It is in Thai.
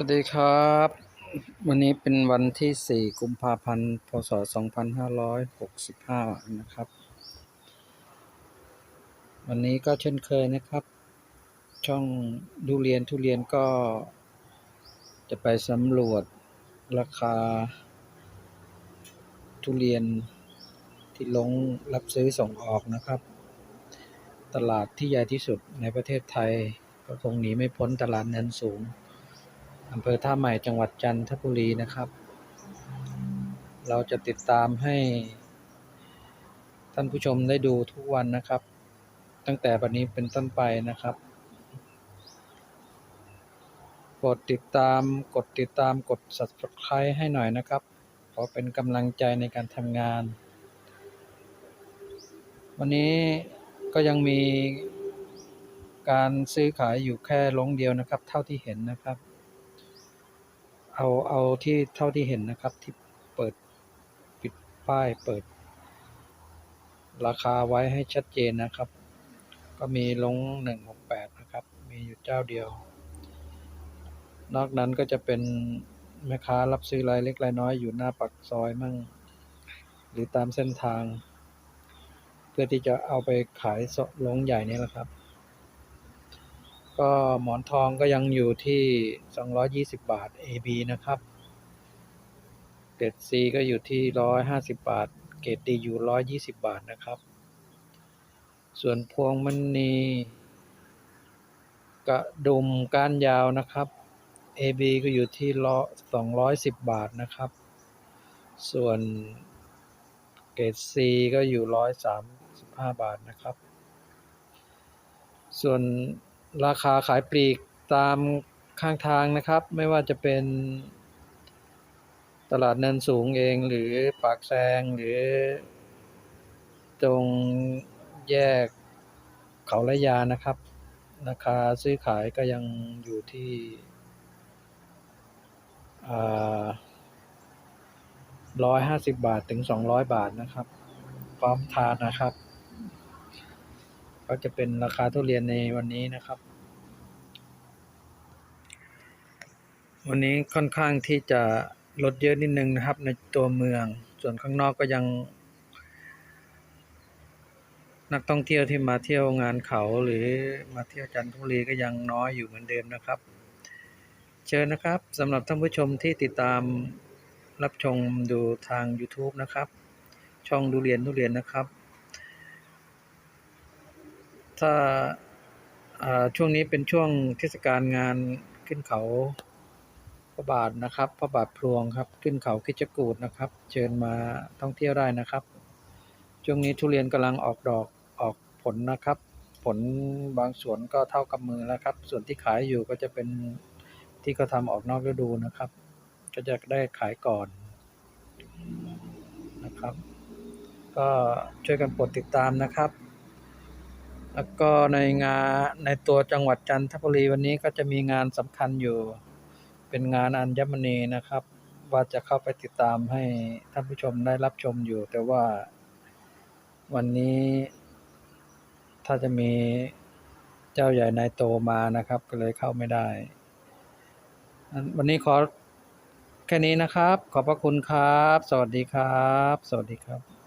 สวัสดีครับ วันนี้เป็นวันที่ 4 กุมภาพันธ์ พศ 2565 นะครับ วันนี้ก็เช่นเคยนะครับ ช่องดูเรียนทุเรียนก็จะไปสำรวจราคา ทุเรียนที่ลงรับซื้อส่งออกนะครับ ตลาดที่ใหญ่ที่สุดในประเทศไทย ก็คงหนีไม่พ้นตลาดเนินสูง อำเภอท่าใหม่จังหวัดจันทบุรีนะครับ เราจะติดตามให้ ท่านผู้ชมได้ดูทุกวันนะครับ ตั้งแต่วันนี้เป็นต้นไปนะครับ กดติดตามกดติดตามกด subscribe ให้หน่อยนะครับขอเป็นกำลังใจในการทำงาน วันนี้ก็ยังมีการซื้อขายอยู่แค่ลงเดียวนะครับ เท่าที่เห็นนะครับ เอาเอาที่เท่าที่เห็นนะครับที่เปิดปิดป้ายเปิด ราคาไว้ให้ชัดเจนนะครับ ก็มีลงหนึ่งหกแปดนะครับ มีอยู่เจ้าเดียว นอกนั้นก็จะเป็นแม่ค้ารับซื้อรายเล็กรายน้อยอยู่หน้าปักซอยมั่ง หรือตามเส้นทาง เพื่อที่จะเอาไปขายลงใหญ่นี่แหละครับ ก็หมอนทองก็ยังอยู่ที่ 220 บาท AB นะครับเกรด C ก็อยู่ที่ 150 บาท เกรด D อยู่ 120 บาทนะครับ ส่วนพวงมณีกระดุมก้านยาวนะครับ AB ก็อยู่ที่ล้อ210 บาทนะครับ ส่วนเกรด C ก็อยู่ 135 บาทนะครับ ส่วน ราคาขายปลีกตามข้างทางนะครับ ไม่ว่าจะเป็นตลาดเนินสูงเองหรือปากแซงหรือ ตรงแยกเขาละยานะครับ ราคาซื้อขายก็ยังอยู่ที่ร้อยห้าสิบบาทถึงสองร้อยบาทนะครับ พร้อมทานนะครับ ก็จะเป็นราคาทุเรียนในวันนี้นะครับ วันนี้ค่อนข้างที่จะลดเยอะนิดนึงนะครับ ในตัวเมือง ส่วนข้างนอกก็ยัง นักท่องเที่ยวที่มาเที่ยวงานเขาหรือมาเที่ยวจันทบุรีก็ยังน้อยอยู่เหมือนเดิมนะครับ เชิญนะครับสำหรับท่านผู้ชมที่ติดตามรับชมดูทาง YouTube นะครับ ช่องดูเรียนทุเรียนนะครับ ถ้าช่วงนี้เป็นช่วงเทศกาลงานขึ้นเขาพระบาทนะครับพระบาทพลวงครับ ขึ้นเขาคิจกูดนะครับ เชิญมาท่องเที่ยวได้นะครับ ช่วงนี้ทุเรียนกำลังออกดอกออกผลนะครับ ผลบางสวนก็เท่ากับมือแล้วครับ ส่วนที่ขายอยู่ก็จะเป็นที่เขาทำออกนอกฤดูนะครับ ก็จะได้ขายก่อนนะครับ ก็ช่วยกันกดติดตามนะครับ แล้วก็ในงานในตัวจังหวัดจันทบุรีวันนี้ก็จะมีงานสำคัญอยู่ เป็นงานอัญมณีนะครับ ว่าจะเข้าไปติดตามให้ท่านผู้ชมได้รับชมอยู่ แต่ว่าวันนี้ถ้าจะมีเจ้าใหญ่นายโตมานะครับ ก็เลยเข้าไม่ได้ วันนี้ขอแค่นี้นะครับ ขอบพระคุณครับ สวัสดีครับ สวัสดีครับ